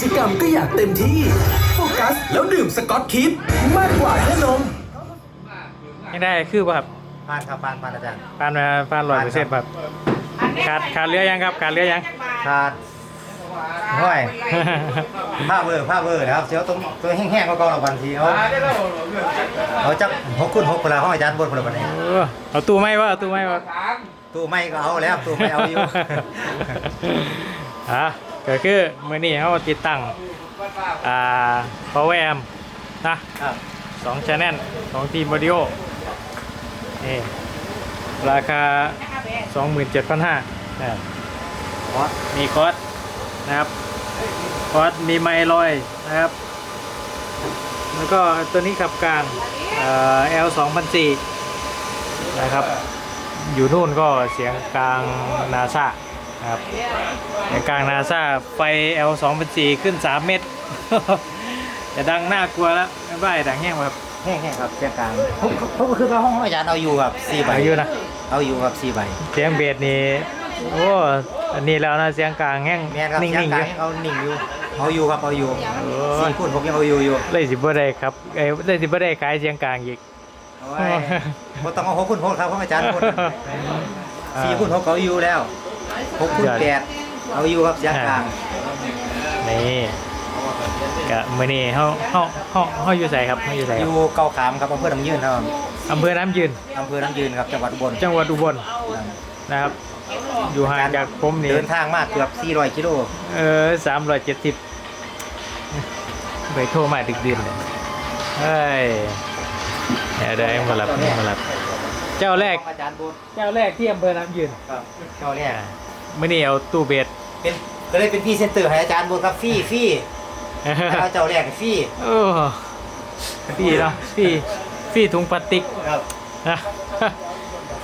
กิจกรรมก็อยากเต็มที่ โฟกัส แล้วดื่มสกอตคิดมากกว่าแค่นมไม่ได้คือป่ะครับผ่านครับผ่านผ่านอาจารย์ผ่านมาผ่านร้อยเปอร์เซ็นต์ครับขาดขาดเรือยังครับขาดเรือยัง ขาดห้อยผ้าเบอร์ผ้าเบอร์นะครับเสียวตรงตัวแห้งๆก็กองเราบันทีเขาเขาจักหกคุณหกคนละห้องอาจารย์บนคนละบันนี้เออเอาตู้ไม่วะเอาตู้ไม่วะตู้ไม่ก็เอาแล้วตู้ไม่เอาอยู่ อะ ก็คือมือนี้เขาติดตั้งอ่า power amp นะครับสองชแนลสองทีมบอดิโอนี่ราคา 27,500นะเพราะมีคอร์สนะครับคอร์สมีไมลอยนะครับ แล้วก็ตัวนี้ขับกลางเอ่อ L 2004นะครับ อยู่นู่นก็เสียงกลางนาซานะ ครับเสียงกลางนาซาไฟ L 2004ขึ้น 3 เมตร จะดังน่ากลัวแล้วไม่ไหวดังแห้งแบบแห้งๆครับเสียงกลางผมผมก็คือว่าห้องอาจารย์เอาอยู่ครับสี่ใบอายุนะเอาอยู่ครับสี่ใบเสียงเบสนี่โอ้อันนี้แล้วนะเสียงกลางแห้งแม่นครับนิ่เสียงงๆกอลางยู่ยังเอานิ่งอยู่เอาอยู่ครับเอาอยู่โอ้สี่คุณผมยังเอาอยู่อยู่เลยสิบ่ได้ครับเอ้ยเลยสิบ่ได้ขายเสียงกลางอีกโอ้ยบ่ต้องเอาหกคุณหกครับห้องอาจารย์คนสี่คุณหกเอาอยู่แล้ว หกคุณแปดเอาอยู่ครับเสียงกลางนี่กะมื้อนี้เฮาเฮาเฮาเฮาอยู่ไสครับเฮาอยู่ไสอครับยู่เกาขามครับอำเภอน้ำยืนครับอำเภอน้ำยืนอำเภอน้ำยืนครับจังหวัดอุบลจังหวัดอุบลนะครับ อยู่ห่างจากผมนี่เดินทางมากเกือบ 400 กิโลเออ370ไปโทรมาดึกดื่นเลยเฮ้ยเดี๋ยวได้มารับมารับ เจ้าแรกอาจารย์บูดเจ้าแรกที่อำเภอน้ำยืนครับเจ้าแรก มื่อนี้เอาตู้เบสเป็นก็เลยเป็นพรี่เซนเตอร์ให้อาจารย์บูดครับฟรี่ฟรี่แล้วเจ้าแรกฟรี่โอ้พี่เนาะพี่พี่ถุงพลาสติกครับ นะ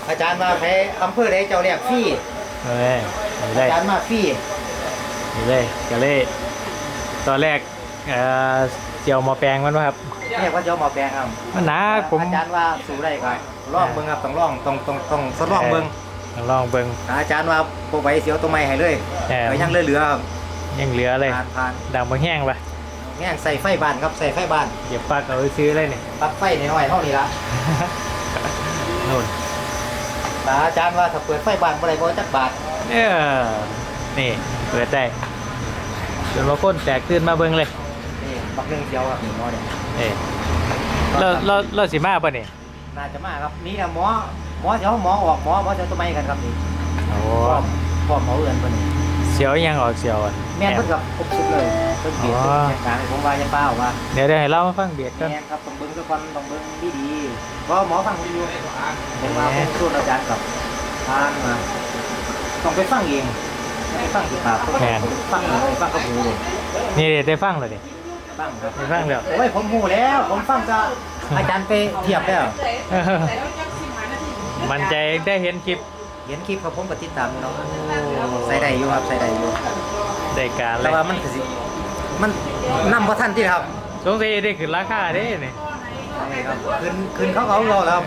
อาจารย์มาแพ้อำเภอใดเจ้าแรกฟรี่เฮ้ยนี่เลอายจารย์มาฟรี่นี่เลยก็เลยตอนแรกเอ่อเจียวหมอแปลงมันวะครับเรียกว่าเจ้าหมอแปลงครับมันหนาผม อาจารย์ว่าสู้ได้ครับลองเบิ่งครับต้องลองต้องต้องต้องทดลองเบิ่ง ลองเบิ่งอาจารย์ว่าโปรไว้เสียวตัวใหม่ให้เลยแหมไปยังเหลือๆครับยังเหลือเลยผ่านผ่านดังมาแห้งปะแง่งใส่ไฟบ้านครับใส่ไฟบ้านเดี๋ยวปักเอาไปซื้อเลยนี่ปลั๊กไฟน้อยๆเท่านี้ละนู่นแต่อาจารย์ว่าถ้าเปิดไฟบ้านเมื่อไรก็จักบาทเออนี่เปิดได้จนว่าคนแตกตื่นมาเบิ่งเลยนี่ปักหนึ่งเดียวครับหนึ่งหม้อเนี่ยเอ้เราเราเราสิมาป่ะนี่น่าจะมากครับนี่นะหมอห มอเดี๋ยวหมอออกหมอหมอจะตัวไม่กันครับนี่โอ้พร้อมพร้อมหมอเอื่นเพิ่นนี่เสียวยังออกเสียวอะแม่นเพิ่นกับครบสุดเลยเพิ่นเบียดอ๋อเพิ่นกลางผมว่าจะเป้าว่าเดี๋ยวเดี๋ยวให้เล่ามาฟังเบียดกันแม่นครับต้องเบิ่งทุกคนต้องเบิ่งดีๆเพราะหมอฟังผมอยู่ผมว่าผมสู้อาจารย์กับทานมาต้องไปฟังเองไม่ไปฟังที่ปากเขาฟังเลยฟังกับหูเลยนี่ได้ฟังเลยดิฟังครับได้ฟังแล้วโอ้ยผมหูแล้ว ผมฟังจะอาจารย์ไปเทียบแล้ว มันใจได้เห็นคลิปเห็นคลิปครับผมก็ติดตามอยู่เนาะใส่ได้อยู่ครับใส่ได้อยู่ได้การเลแต่ยว่ามันก็สิมันนำบ่ทันที่ครับสงสัยได้ขึ้นราคาเด้นี่นี่ครับคืนคืนเขาเอาเราแล้วครับ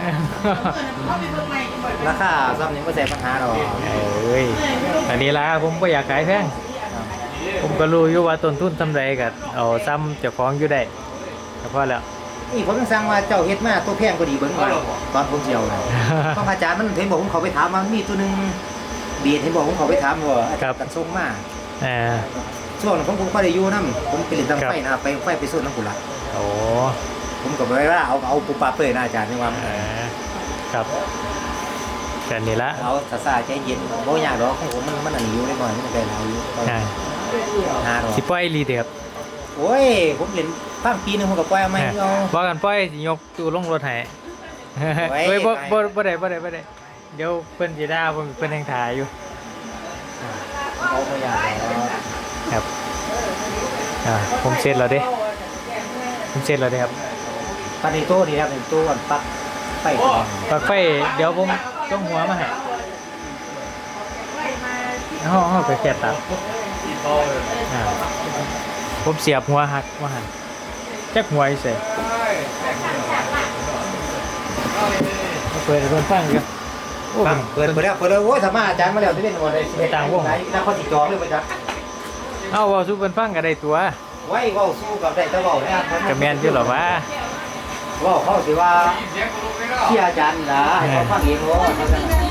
ราคาซ้ำยังไม่ใส่ปัญหาหรอกเอ้ยอันนี้ละผมก็อยากขายแพงผมก็รู้อยู่ว่าต้นทุนทำไรกับเอาซ้ำเจ้าของอยู่ได้ก็พอแล้ว นี่ผมยังสั่งว่าเจ้าเฮ็ดมาตัวแพงกว่าดีเบิ่งว่าตอนผมเจียวนะต้องอาจารย์มันเห็นบอกผมเขาไปถามว่ามีตัวหนึงเบียดเห็นบอกผมเขาไปถามว่าอาจารย์กันส่งมาอ่าช่วงนั้นผมผมก็ได้อยู่นํผมไปเล่นตังครับไฟนะครับไปไฟไปสู้น้ำกุหลาบโอ้ผมก็ไปว่าเอาเอาปูปลาเปื่อยนะอาจารย์นี่ว่าอ่าครับแต่นี่ละเอาซาซาใจเย็นบ่ยากดอกของผมมันมันอันนี้อยู่ได้บ่อยมันได้หลายอยู่อ่าหาดอกสิปล่อยรีเดียบ โอ้ย ผมเล่นตั้งปีหนึงผมก็ปล่อยเอาไม่เอา บอกกันปล่อยสิยกตู้ลงรถให้ไว้ เฮ้ยบ่ไปบ่บ่ได้บ่ได้บ่ได้เดี๋ยวเพิ่นสิด่าผมเพิ่นยังถ่ายอยู่ เอาบ่ยากดอกครับ อ่า ผมเสร็จแล้วเด้ ผมเสร็จแล้วเด้ครับปานนี้โตนี่ครับเป็นโตอันปักไฟตัวนี้ปลั๊กไฟ เดี๋ยวผมต้องหัวมาให้ห้องห้องไปแค่ตัดอ่า ผมเสียบหัวหักว่าหันจักหัวอีเสยเปิดให้เพิ่นฟังกันโอ้ปังเปิดเปิดแล้วเปิดแล้วโอ้ยสามารถอาจารย์มาแล้วที่เป็นวันใดไปต่างวงไหนแล้วเขาติดจองเลยไปจ้ะเอาเว้าสู่เพิ่นฟังก็ได้ตัวไว้เว้าสู้กับได้แต่เว้าเนี่ยก็แม่นอยู่หรอวะเว้าเขาสิว่าที่อาจารย์นี่ล่ะให้เขาฟังเองว่าเท่านั้นน่ะ